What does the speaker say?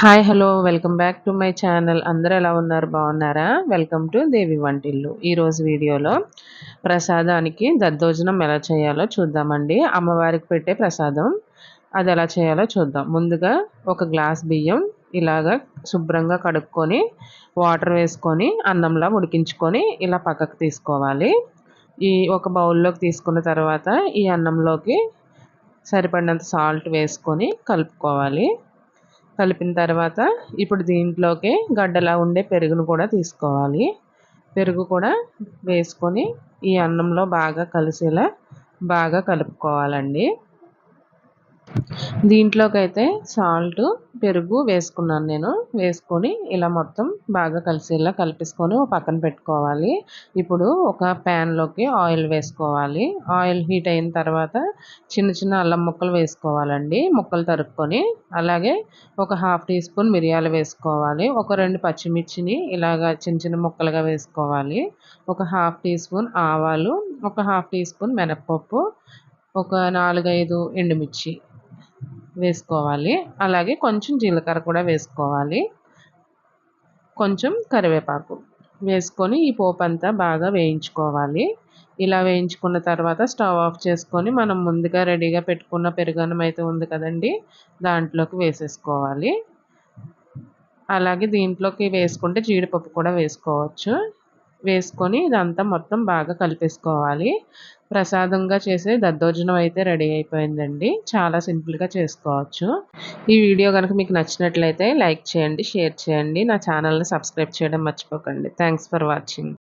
Hi hello welcome back to my channel అందరూ ఎలా ఉన్నారు? బాగున్నారా? వెల్కమ్ టు దేవి వంటిల్లు ఈరోజు వీడియోలో ప్రసాదానికి దద్దోజనం ఎలా చేయాలో చూద్దామండి. అమ్మవారికి పెట్టే ప్రసాదం అది ఎలా చేయాలో చూద్దాం. ముందుగా ఒక గ్లాస్ బియ్యం ఇలాగ శుభ్రంగా కడుక్కొని వాటర్ వేసుకొని అన్నంలా ఉడికించుకొని ఇలా పక్కకు తీసుకోవాలి. ఈ ఒక బౌల్లోకి తీసుకున్న తర్వాత ఈ అన్నంలోకి సరిపడినంత సాల్ట్ వేసుకొని కలుపుకోవాలి. కలిపిన తర్వాత ఇప్పుడు దీంట్లోకి గడ్డలా ఉండే పెరుగును కూడా తీసుకోవాలి. పెరుగు కూడా వేసుకొని ఈ అన్నంలో బాగా కలిసేలా బాగా కలుపుకోవాలండి. దీంట్లోకైతే సాల్ట్ పెరుగు వేసుకున్నాను నేను. వేసుకొని ఇలా మొత్తం బాగా కలిసేలా కలిపేసుకొని పక్కన పెట్టుకోవాలి. ఇప్పుడు ఒక ప్యాన్లోకి ఆయిల్ వేసుకోవాలి. ఆయిల్ హీట్ అయిన తర్వాత చిన్న చిన్న అల్లం ముక్కలు వేసుకోవాలండి. ముక్కలు తరుక్కొని అలాగే ఒక హాఫ్ టీ స్పూన్ మిరియాలు వేసుకోవాలి. ఒక రెండు పచ్చిమిర్చిని ఇలాగా చిన్న చిన్న ముక్కలుగా వేసుకోవాలి. ఒక హాఫ్ టీ స్పూన్ ఆవాలు ఒక హాఫ్ టీ స్పూన్ మినప్పప్పు ఒక నాలుగైదు ఎండుమిర్చి. వేసుకోవాలి. అలాగే కొంచెం జీలకర్ర కూడా వేసుకోవాలి. కొంచెం కరివేపాకు వేసుకొని ఈ పోపు అంతా బాగా వేయించుకోవాలి. ఇలా వేయించుకున్న తర్వాత స్టవ్ ఆఫ్ చేసుకొని మనం ముందుగా రెడీగా పెట్టుకున్న పెరుగన్నం అయితే ఉంది కదండి దాంట్లోకి వేసేసుకోవాలి. అలాగే దీంట్లోకి వేసుకుంటే జీడిపప్పు కూడా వేసుకోవచ్చు. వేసుకొని ఇదంతా మొత్తం బాగా కలిపేసుకోవాలి. ప్రసాదంగా చేసే దద్దోజనం అయితే రెడీ అయిపోయిందండి. చాలా సింపుల్గా చేసుకోవచ్చు. ఈ వీడియో కనుక మీకు నచ్చినట్లయితే లైక్ చేయండి షేర్ చేయండి. నా ఛానల్ని సబ్స్క్రైబ్ చేయడం మర్చిపోకండి. Thanks for watching.